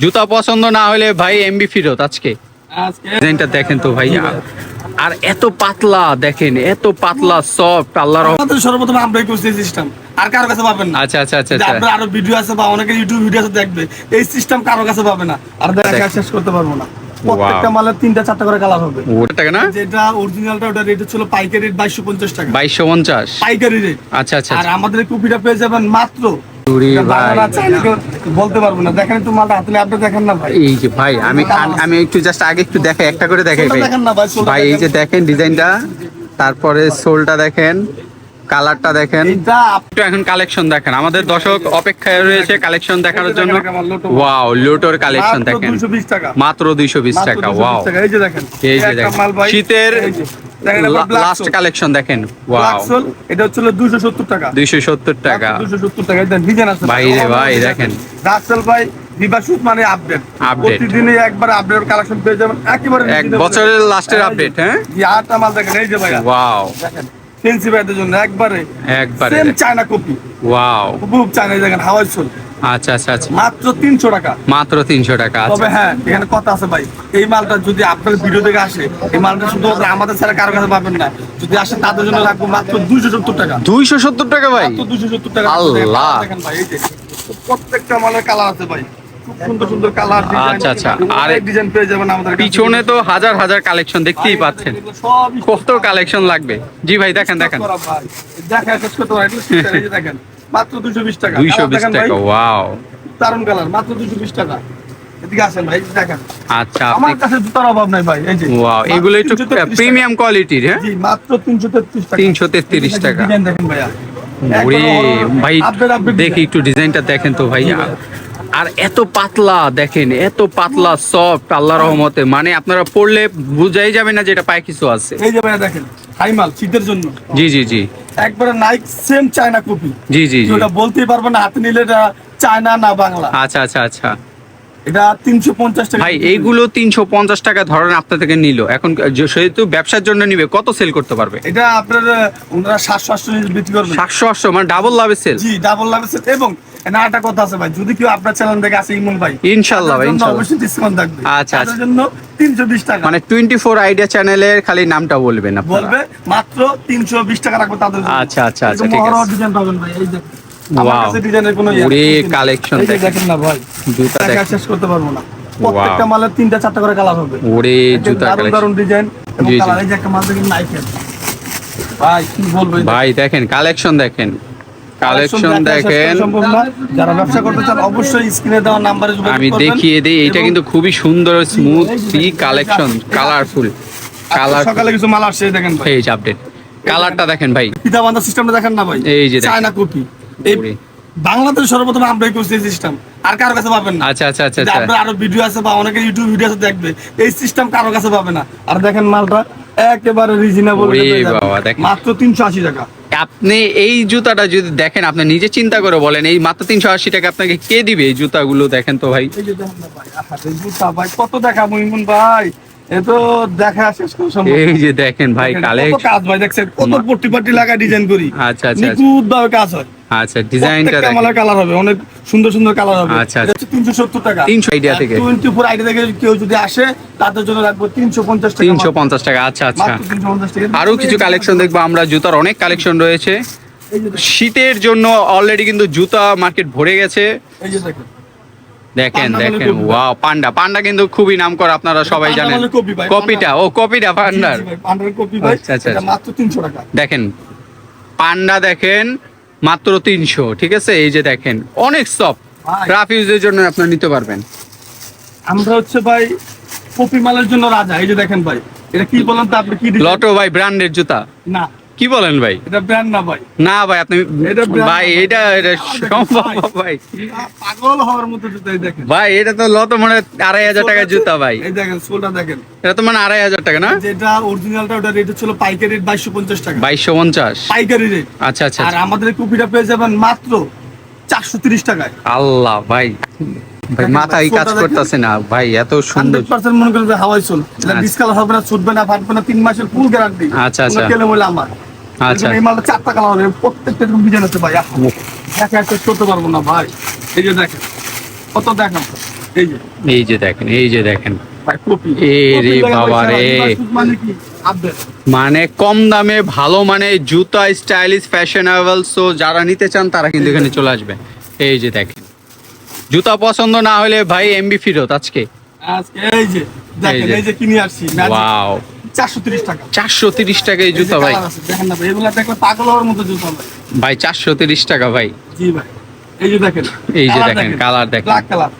জুতা পছন্দ না হলে ভাই এমবি ফিরত আজকে। ডিজাইনটা দেখেন তো ভাই আর- এত পাতলা দেখেন এত পাতলা সফট আল্লাহর আমাদের সর্বপ্রথম আমরাই করছি এই সিস্টেম আর কারও কাছে পাবেন না। আচ্ছা আচ্ছা আচ্ছা আচ্ছা। আপনার আরও ভিডিও আছে বা অনেকে ইউটিউব ভিডিও আছে দেখবে এই সিস্টেম কারও কাছে পাবে না। আর দেখা শেষ করতে পারব না। প্রত্যেকটা মালের তিনটা চারটা করে কালার হবে। ওটা টাকা না যেটা অরিজিনালটা ওটা রেট ছিল পাইকারি রেট টাকা। বাইশশো পঞ্চাশ। পাইকারি রেট আচ্ছা আচ্ছা আর আমাদের কপিটা পেয়ে যাবেন মাত্র ওরে এটা ভাই। বাংলা চাইলে কেউ বলতে পারব না। দেখেন একটু মালটা হাতে আপনি দেখেন না ভাই। এই যে ভাই আমি আমি- আমি একটু জাস্ট আগে একটু দেখাই একটা করে দেখাই ভাই। দেখেন ভাই, এই যে দেখেন। ডিজাইনটা তারপরে সোলটা দেখেন কালারটা দেখেন। একটু এখন কালেকশন দেখেন। আমাদের দর্শক অপেক্ষায় রয়েছে কালেকশন দেখার জন্য। ওয়াও লোটোর কালেকশন দেখেন। মাত্র দুইশো বিশ টাকা ওয়াও এই যে দেখেন। শীতের লাস্ট কালেকশন দেখেন। ওয়াও এটা হচ্ছে 270 টাকা। দুইশো সত্তর টাকা। দুশো সত্তর টাকা। এটা ডিজাইন আছে। ভাই রে ভাই, দেখেন। রাসেল ভাই মানে আপডেট Update। প্রতিদিনই একবার আপডেট কালেকশন পেয়ে যাবেন। একেবারে এক বছরের লাস্টের আপডেট হ্যাঁ? আটটা মাল দেখেন এই যে ভাইয়া। ওয়াও দেখেন ফেন্সি ভাইদের জন্য একবারে একবারে। সেম চায়না কপি ওয়াও খুব চায়না দেখেন হাওয়াই সোল আচ্ছা আচ্ছা আচ্ছা। মাত্র তিনশো টাকা। মাত্র তিনশো টাকা তবে আচ্ছা হ্যাঁ এখানে কথা আছে ভাই। এই মালটা যদি আপনার ভিডিও দেখে আসে এই মালটা শুধুমাত্র আমাদের ছাড়া কারও কাছে পাবেন না। যদি আসে তাদের জন্য রাখব মাত্র দুইশো সত্তর টাকা। দুইশো সত্তর টাকা ভাই? মাত্র দুইশো সত্তর টাকা। আল্লাহ। দেখেন ভাই এই যে প্রত্যেকটা মালের কালার আছে ভাই। খুব সুন্দর সুন্দর কালার আচ্ছা, আচ্ছা। আর ডিজাইন পেয়ে যাবেন আমাদের পিছনে তো হাজার হাজার কালেকশন দেখতেই পাচ্ছেন। কত কালেকশন লাগবে? জি ভাই দেখেন দেখেন। দেখেন। মাত্র দুশো বিশ টাকা। দুইশো বিশ টাকা ওয়াও। কালার মাত্র দুশো বিশ টাকা। আচ্ছা আমার কাছে জুতার অভাব নাই ভাই এই যে। ওয়াও এগুলো একটু প্রিমিয়াম কোয়ালিটির হ্যাঁ? জি মাত্র টাকা। 333 টাকা। ডিজাইন দেখেন ভাইয়া। ওরে ভাই দেখি একটু ডিজাইনটা দেখেন তো ভাইয়া। ভাই। আর এত পাতলা দেখেন এত পাতলা সফট আল্লাহ রহমতে। মানে আপনারা পড়লে বুঝাই যাবে না যে এটা পায়ে কিছু আছে। এই যে না দেখেন হাইমাল শীতের জন্য। জি জি জি। একবারে নাইক সেম চায়না কপি জি জি জি। ওটা বলতেই পারব না হাতে নিলে এটা চায়না না বাংলা। আচ্ছা আচ্ছা আচ্ছা। এটা তিনশো পঞ্চাশ টাকা ভাই এইগুলো তিনশো পঞ্চাশ টাকা ধরেন আপনার থেকে নিল। এখন সেহেতু ব্যবসার জন্য নিবে কত সেল করতে পারবে? এটা আপনার ওনারা বিক্রি মানে ডাবল লাভে সেল জি ডাবল লাভ আছে এবং না একটা কথা আছে ভাই যদি কেউ আপনার চ্যানেল দেখে আসে ইমন ভাই ইনশাল্লাহ ভাই তাদের অবশ্যই ডিসকাউন্ট থাকবে। আচ্ছা, আচ্ছা। জন্য টাকা। মানে টোয়েন্টি ফোর আইডিয়া চ্যানেলের খালি নামটা বলবেন আপনারা। বলবে মাত্র তিনশো বিশ টাকা রাখব তাদের আচ্ছা, আচ্ছা, আচ্ছা, ঠিক আছে। ডিজাইন পাবেন ভাই এই দেখেন। আমার Wow. কাছে ডিজাইনের কোনো ইয়ে ওরে এই যে দেখেন। না ভাই জুতা দেখেন। শেষ করতে পারব না। প্রত্যেকটা মালের তিনটা চারটা করে কালার হবে। ওরে জুতা দারুণ ডিজাইন এবং। কালার এই যে একটা মাল দেখেন নাইকের ভাই কি বলব ভাই দেখেন কালেকশন দেখেন। কালেকশন দেখেন। যারা ব্যবসা করতে চান অবশ্যই স্ক্রিনে দেওয়া নাম্বারে যোগাযোগ আমি দেখিয়ে দিই এটা কিন্তু খুবই সুন্দর স্মুথ এই যে ফ্রি কালেকশন কালারফুল কালার সকালে কিছু মাল আসছে দেখেন ভাই। পেজ আপডেট কালারটা দেখেন ভাই। পিতা বান্ধব সিস্টেমটা দেখেন না ভাই। এই যে চায়না কপি এই বাংলাদেশ সর্বপ্রথম আমরাই করছি এই সিস্টেম আর কারও কাছে পাবেন না। আচ্ছা আচ্ছা আচ্ছা আচ্ছা। আপনার আরও ভিডিও আছে বা অনেকে ইউটিউব ভিডিও আছে দেখবে এই সিস্টেম কারও কাছে পাবে না। আর দেখেন মালটা একেবারে রিজনেবল। মাত্র তিনশো আশি টাকা। আপনি এই জুতাটা যদি দেখেন আপনি নিজে চিন্তা করে বলেন এই মাত্র তিনশো আশি টাকা আপনাকে কে দিবে এই জুতাগুলো দেখেন তো ভাই? জুতা কত দেখাবো ইমন ভাই? এ তো দেখা শেষ করা। এই যে দেখেন ভাই কালে কত কাজ ভাই দেখছেন কত পট্টি পাট্টি লাগা ডিজাইন করি। আচ্ছা আচ্ছা আচ্ছা। নিখুঁত ভাবে কাজ হয়। আচ্ছা ডিজাইনটা দেখেন। মালের কালার হবে অনেক সুন্দর সুন্দর কালার হবে। আচ্ছা, এটা হচ্ছে তিনশো সত্তর টাকা। 300 আইডিয়া থেকে। টোয়েন্টি ফোর আইডিয়া থেকে কেউ যদি আসে তাদের জন্য রাখব তিনশো পঞ্চাশ টাকা তিনশো পঞ্চাশ টাকা আচ্ছা আচ্ছা। আরও কিছু কালেকশন দেখব আমরা জুতার অনেক কালেকশন রয়েছে। শীতের জন্য অলরেডি কিন্তু জুতা মার্কেট ভরে গেছে। এই যে দেখেন। দেখেন পান্ডা দেখেন ওয়াও পান্ডা। পান্ডা কিন্তু খুবই নাম করা আপনারা সবাই জানেন। কপিটা ও কপিটা পান্ডার। পান্ডার কপি ভাই। আচ্ছা, আচ্ছা, আচ্ছা। মাত্র তিনশো টাকা। দেখেন পান্ডা দেখেন মাত্র তিনশো ঠিক আছে? এই যে দেখেন অনেক সফট। রাফ ইউজের জন্য আপনার নিতে পারবেন। আমরা হচ্ছে ভাই কপি মালের জন্য রাজা। এই যে দেখেন ভাই এটা কি বলেন তো আপনি কি? লটো ভাই ব্র্যান্ডের জুতা। না। কি বলেন ভাই? এটা ব্র্যান্ড না ভাই। না ভাই আপনি ভাই। এটা এটা সম্ভব ভাই। পাগল হওয়ার মতো জুতা দেখেন। ভাই এটা তো লত মানে আড়াই হাজার টাকার জুতা ভাই। এই দেখেন সোলটা দেখেন। এটা তো মানে আড়াই হাজার টাকা না? যেটা অরিজিনালটা ওটা রেট ছিল পাইকারি রেট বাইশশো পঞ্চাশ টাকা। বাইশশো পঞ্চাশ? পাইকারি রেট আচ্ছা আচ্ছা আর আচ্ছা। আমাদের কপিটা পেয়ে যাবেন মাত্র চারশো তিরিশ টাকায়। আল্লাহ ভাই। ভাই মাথায় কাজ করতেছে না ভাই এত সুন্দর। হান্ড্রেড পার্সেন্ট মনে করেন হাওয়াই এটা আচ্ছা। ডিসকালার হবে না ছুটবে না ফাটবে না তিন মাসের ফুল গ্যারান্টি আচ্ছা, আচ্ছা। আমার। আচ্ছা। এই মালটা চারটা কালার হবে প্রত্যেকটা এরকম ডিজাইন আছে ভাই করতে পারব না ভাই। এই যে দেখেন কত দেখান? এই যে। এই যে দেখেন এই যে দেখেন। মানে মানে কম দামে ভালো মানে জুতা স্টাইলিশ ফ্যাশনেবল সো যারা নিতে চান তারা কিন্তু এখানে চলে আসবে। এই যে দেখেন। জুতা পছন্দ না হলে ভাই এমবি ফিরত আজকে। আজকে এই যে দেখেন যে। এই যে কিনে আসছি ওয়াও চারশো তিরিশ টাকা। এই জুতা ভাই। দেখেন না ভাই এগুলা দেখলে পাগল হওয়ার মতো জুতা ভাই। ভাই চারশো তিরিশ টাকা ভাই। জি ভাই এই যে দেখেন এই যে দেখেন, কালার দেখেন। Black colour.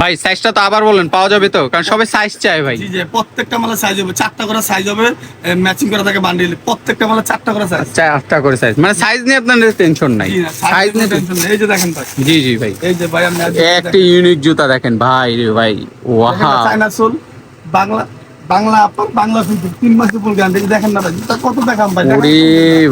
ভাই সাইজটা তো আবার বলেন পাওয়া যাবে তো কারণ সবাই সাইজ চাই ভাই। জি জি প্রত্যেকটা মালা সাইজ হবে চারটা করে সাইজ হবে ম্যাচিং করা থাকে বান্ডিল প্রত্যেকটা মালা চারটা করে সাইজ চার আটটা করে সাইজ মানে সাইজ নিয়ে আপনাদের টেনশন নাই। সাইজ নিয়ে টেনশন নেই। এই যে দেখেন ভাই। জি জি ভাই। এই যে ভাই আজ একটা ইউনিক জুতা দেখেন ভাই রে ভাই ওয়াহা চায়না সোল বাংলা বাংলা আপনার বাংলা শুনতে তিন মাসের ফুল গান দেখেন না ভাই জুতা কত দেখাম ভাই ওরে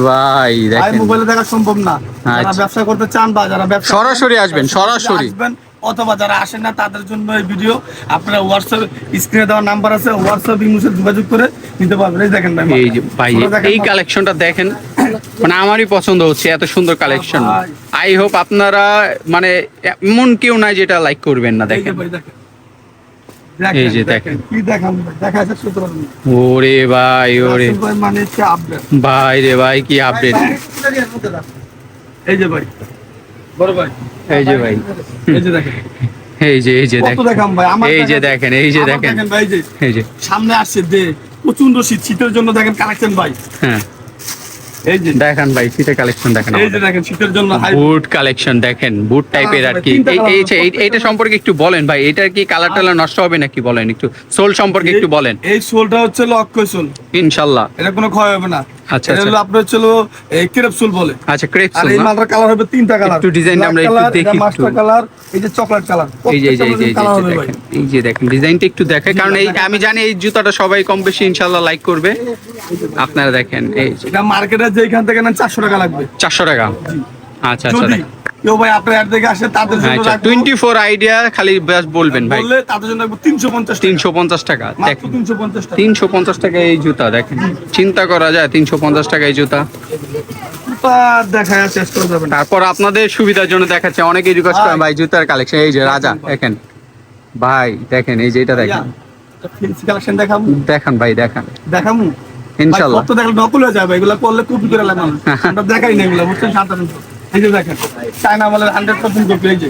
ভাই দেখেন। মোবাইলে দেখা সম্ভব না। যারা আচ্ছা। ব্যবসা করতে চান বা যারা ব্যবসা সরাসরি আসবেন, সরাসরি। আসবেন অথবা যারা আসেন না তাদের জন্য এই ভিডিও আপনারা হোয়াটসঅ্যাপ স্ক্রিনে দেওয়া নাম্বার আছে হোয়াটসঅ্যাপ ইমোশন যোগাযোগ করে নিতে পারবেন। এই দেখেন ভাই এই যে ভাই এই কালেকশনটা দেখেন মানে আমারই পছন্দ হচ্ছে এত সুন্দর কালেকশন আই হোপ আপনারা মানে এমন কেউ নাই যেটা লাইক করবেন না দেখেন। দেখেন। এই যে দেখেন। কি দেখান দেখা যাচ্ছে তো ওরে ভাই ওরে। ভাই মানে ভাই রে ভাই কি আপডেট এই যে ভাই। বড় ভাই। এই যে ভাই। এই যে দেখেন। এই যে এই যে দেখেন। দেখাম ভাই? আমার এই যে দেখেন। এই যে দেখেন। এই যে। সামনে আসছে দে। প্রচণ্ড শীত শীতের জন্য দেখেন কালেকশন ভাই। হ্যাঁ। এই যে। দেখান ভাই শীতের কালেকশন দেখেন এই যে দেখেন শীতের জন্য বুট কালেকশন দেখেন বুট টাইপের আর কি। এই- যে- এইটা সম্পর্কে একটু বলেন ভাই এটার কি কালার টালার নষ্ট হবে নাকি বলেন একটু? সোল সম্পর্কে একটু বলেন। এই সোলটা হচ্ছে হলো অক্ষয় সোল ইনশাল্লাহ। এটা কোনো ক্ষয় হবে না। আচ্ছা, এটা হলো আচ্ছা। আপনার চলো এই ক্রেপসুল বলে। আচ্ছা ক্রেপসুল আর এই মালটার কালার হবে তিনটা কালার একটু design আমরা একটু দেখি মাস্টার কালার এই যে চকলেট কালার এই যে এই এই দেখেন এই যে দেখেন ডিজাইনটা একটু দেখে কারণ এই আমি জানি এই জুতাটা সবাই কম বেশি ইনশাল্লাহ লাইক করবে। আপনারা দেখেন এই যে। এটা মার্কেটে যেখান থেকে না চারশো টাকা লাগবে। চারশো টাকা। আচ্ছা আচ্ছা কেউ ভাই আপনার অ্যাড দেখে আসে তাদের জন্য আচ্ছা রাখব। টোয়েন্টি ফোর আইডিয়া খালি ব্যাস বলবেন ভাই। বললে তাদের জন্য রাখব তিনশো পঞ্চাশ তিনশো পঞ্চাশ টাকা মাত্র দেখেন। তিনশো পঞ্চাশ টাকা। তিনশো পঞ্চাশ টাকা এই জুতা দেখেন। চিন্তা করা যায় তিনশো পঞ্চাশ টাকা এই জুতা। তা তারপর আপনাদের সুবিধার জন্য দেখাচ্ছে অনেকেই রিকোয়েস্ট করেন ভাই জুতার কালেকশন এই যে রাজা দেখেন। ভাই দেখেন এই যে এটা দেখেন। কালেকশন দেখাবো? দেখান ভাই দেখান। দেখাবো ইনশাল্লাহ। কত দেখলে নকল হয়ে যাবে এগুলো করলে কপি করে লাগে মানুষ আমরা দেখাই না এগুলো বুঝছেন সাধারণ। এই যে দেখেন চায়না মালের হান্ড্রেড পার্সেন্ট কপি এই যে।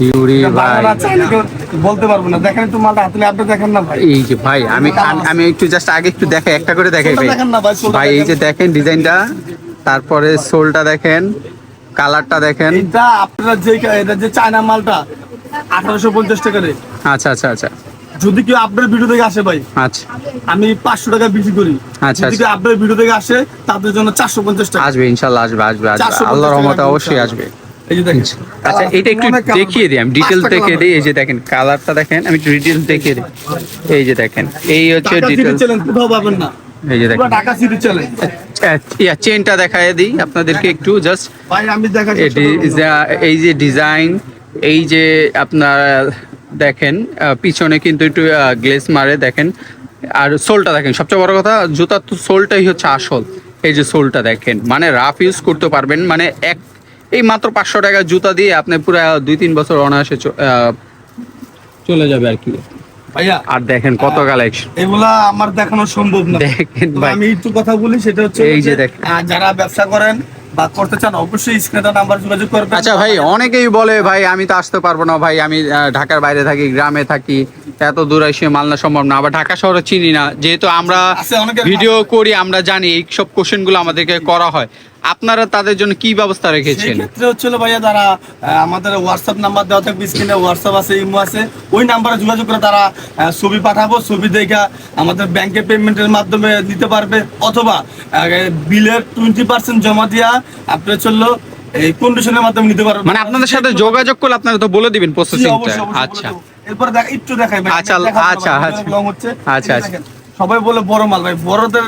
ইউরি ভাই। বাংলা চায়না কেউ বলতে পারব না। দেখেন একটু মালটা হাতে আপনি দেখেন না ভাই। এই যে ভাই আমি আমি- একটু জাস্ট আগে একটু দেখাই একটা করে দেখাই ভাই। ভাই, এই যে দেখেন। ডিজাইনটা তারপরে সোলটা দেখেন কালারটা দেখেন। এইটা আপনারা যে এটা যে চায়না মালটা আঠারোশো পঞ্চাশ টাকা আচ্ছা আচ্ছা আচ্ছা। যদি কেউ আপনার ভিডিও থেকে আসে ভাই আচ্ছা। আমি পাঁচশো টাকা বিক্রি করি। আচ্ছা, যদি আচ্ছা। আপনার ভিডিও থেকে আসে তাদের জন্য চারশো পঞ্চাশ টাকা। আসবে ইনশাল্লাহ আসবে আসবে আসবে। 450 আল্লাহর রহমতে অবশ্যই আসবে। এই যে দেখেন আচ্ছা এটা একটু দেখিয়ে দিই আমি ডিটেলস দেখিয়ে দিই এই যে দেখেন কালারটা দেখেন আমি একটু দেখিয়ে দিই। এই যে দেখেন এই হচ্ছে ঢাকা সিটি ডিটেলস চ্যালেঞ্জ কোথাও পাবেন না। এই যে দেখেন। ঢাকা সিটি চ্যালেঞ্জ ইয়া চেনটা দেখায় দিই আপনাদেরকে একটু জাস্ট ভাই আমি এই যে ডিজাইন এই যে আপনার দেখেন পিছনে কিন্তু একটু গ্লেস মারে দেখেন। আর সোলটা দেখেন সবচেয়ে বড় কথা জুতার তো সোলটাই হচ্ছে আসল। এই যে সোলটা দেখেন মানে রাফ ইউজ করতে পারবেন মানে এক এই মাত্র পাঁচশো টাকা জুতা দিয়ে আপনি পুরো দুই তিন বছর অনায়াসে চলে যাবে আর কি। ভাইয়া আর দেখেন কত কালেকশন এগুলা আমার দেখানো সম্ভব না। দেখেন ভাই। আমি একটু কথা বলি সেটা হচ্ছে এই যে দেখেন। যারা ব্যবসা করেন বা করতে চান, অবশ্যই স্ক্রিনে নাম্বার যোগাযোগ করবেন। আচ্ছা ভাই, অনেকেই বলে, ভাই, আমি তো আসতে পারব না, ভাই, আমি ঢাকার বাইরে থাকি, গ্রামে থাকি। এত দূর এসে মালনা সম্ভব না আবার ঢাকা শহরে চিনি না। যেহেতু আমরা ভিডিও করি আমরা জানি এই সব কোশ্চেনগুলো আমাদেরকে করা হয়। আপনারা তাদের জন্য কি ব্যবস্থা রেখেছেন? ক্ষেত্রে হচ্ছিল ভাইয়া আহ, আমাদের হোয়াটসঅ্যাপ নাম্বার দেওয়া থাকবে স্ক্রিনে হোয়াটসঅ্যাপ আছে ইমো আছে ওই নাম্বারে যোগাযোগ করে তারা ছবি পাঠাবো ছবি দেখে আমাদের ব্যাংকে পেমেন্টের মাধ্যমে নিতে পারবে অথবা বিলের টোয়েন্টি পার্সেন্ট জমা দিয়া আপনি চলল এই কন্ডিশনের মাধ্যমে নিতে পারবেন মানে আপনাদের সাথে যোগাযোগ করলে আপনারা তো বলে দিবেন প্রসেসিংটা আচ্ছা। এরপরে দেখ একটু দেখাই ভাই আচ্ছা, আচ্ছা, আচ্ছা। হচ্ছে আচ্ছা, আচ্ছা। সবাই বলে বড় মাল ভাই বড়দের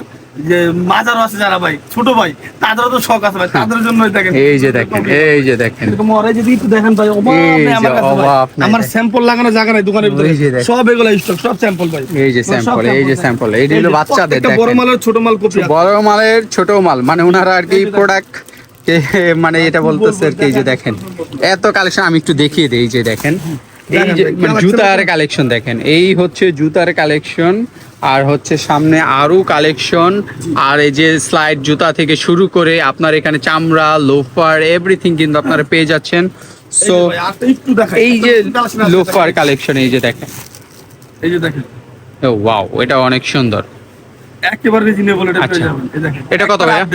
যে মাজার আছে যারা ভাই ছোট ভাই তাদেরও তো শখ আছে ভাই তাদের জন্য দেখেন এই যে দেখেন এই যে দেখেন এরকম যদি একটু দেখেন ভাই আমার দেখেন। স্যাম্পল লাগানো জায়গা নাই দোকানের ভিতরে দেখেন। সব এগুলো স্টক সব স্যাম্পল ভাই এই যে স্যাম্পল এই যে স্যাম্পল এই হলো বাচ্চাদের প্রত্যেকটা বড় মালের ছোট মাল কপি বড় মালের ছোট মাল মানে ওনারা আর কি প্রোডাক্ট মানে এটা বলতেছে আর কি এই যে দেখেন এত কালেকশন আমি একটু দেখিয়ে দিই এই যে দেখেন এই যে মানে জুতার কালেকশন দেখেন এই হচ্ছে জুতার কালেকশন আর হচ্ছে সামনে আরও কালেকশন আর এই যে স্লাইড জুতা থেকে শুরু করে আপনার এখানে চামড়া লোফার এভরিথিং কিন্তু আপনারা পেয়ে যাচ্ছেন। সো এই যে লোফার কালেকশন এই যে দেখেন। এই যে দেখেন। ওয়াও এটা অনেক সুন্দর। একেবারে রিজনেবল এটা পেয়ে আচ্ছা। যাবেন। এই দেখেন। এটা কত ভাইয়া?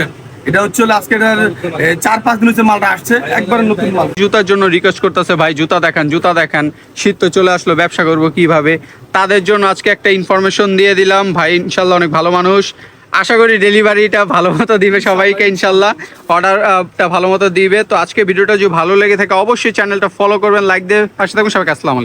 এটা হচ্ছে আজকে চার পাঁচ মালটা আসছে নতুন মাল। জুতার জন্য রিকোয়েস্ট করতেছে, ভাই, জুতা দেখান, জুতা চলে আসলো, ব্যবসা করব কীভাবে? তাদের জন্য আজকে একটা ইনফরমেশন দিয়ে দিলাম। ভাই, ইনশাল্লাহ অনেক ভালো মানুষ। আশা করি ডেলিভারিটা ভালো মতো দিবে সবাইকে, ইনশাল্লাহ। অর্ডারটা ভালো মতো দিবে। তো আজকে ভিডিওটা যদি ভালো লেগে থাকে, অবশ্যই চ্যানেলটা ফলো করবেন লাইক দিয়ে পাশে থাকুন সবাইকে, আসসালামু